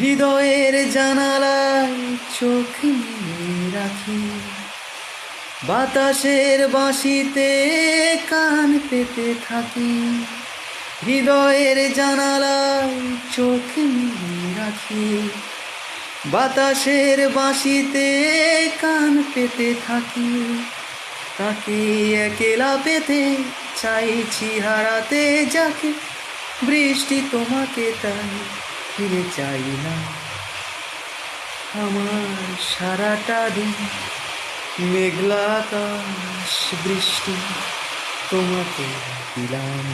হৃদয়ের জানালায় চোখ রাখি। বাতাসের বাঁশিতে কান পেতে থাকি। হৃদয়ের জানালায় চোখ রাখি। বাতাসের বাঁশিতে কান পেতে থাকি। তাকে একেলা পেতে চাইছি হারাতে যাকে। বৃষ্টি তোমাকে তাই ফিরে চাই না। আমার সারাটা দিন মেঘলা বৃষ্টি তোমাকে দিলাম।